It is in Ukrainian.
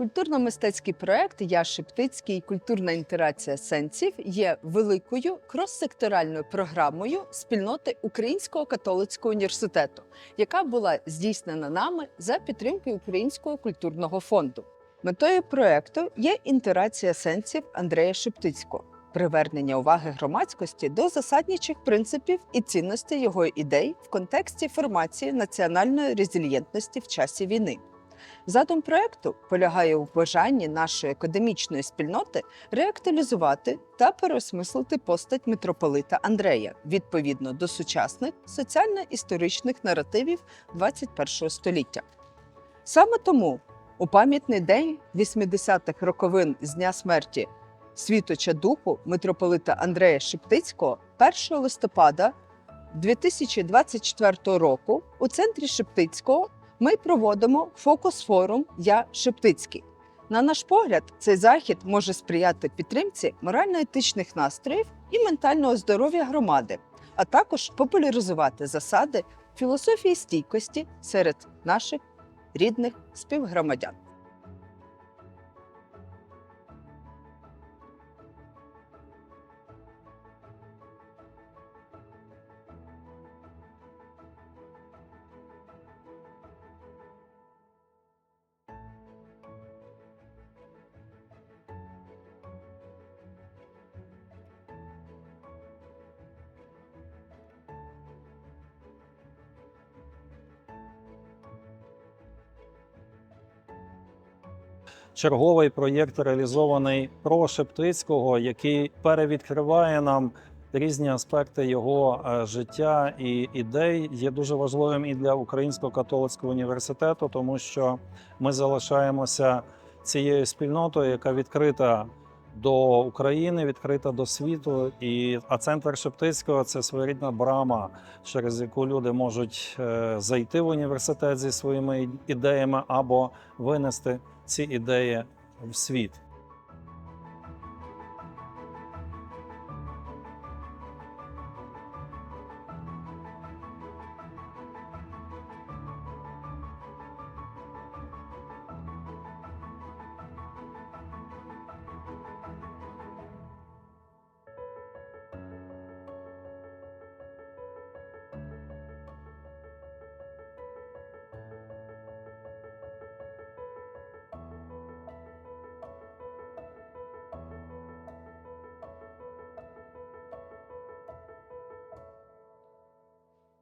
Культурно-мистецький проект Я Шептицький. Культурна інтерація сенсів є великою крос-секторальною програмою спільноти Українського католицького університету, яка була здійснена нами за підтримки Українського культурного фонду. Метою проекту є інтерація сенсів Андрея Шептицького, привернення уваги громадськості до засадничих принципів і цінностей його ідей в контексті формації національної резильєнтності в часі війни. Задум проекту полягає у бажанні нашої академічної спільноти реактуалізувати та переосмислити постать митрополита Андрея відповідно до сучасних соціально-історичних наративів 21 століття. Саме тому у пам'ятний день 80-х роковин з дня смерті світоча духу митрополита Андрея Шептицького 1 листопада 2024 року у центрі Шептицького ми проводимо фокус-форум Я Шептицький. На наш погляд, цей захід може сприяти підтримці морально-етичних настроїв і ментального здоров'я громади, а також популяризувати засади філософії стійкості серед наших рідних співгромадян. Черговий проєкт реалізований про Шептицького, який перевідкриває нам різні аспекти його е, життя і ідей, є дуже важливим і для Українського католицького університету, тому що ми залишаємося цією спільнотою, яка відкрита. До України відкрита до світу, і а центр Шептицького це своєрідна брама, через яку люди можуть е, зайти в університет зі своїми ідеями або винести ці ідеї в світ.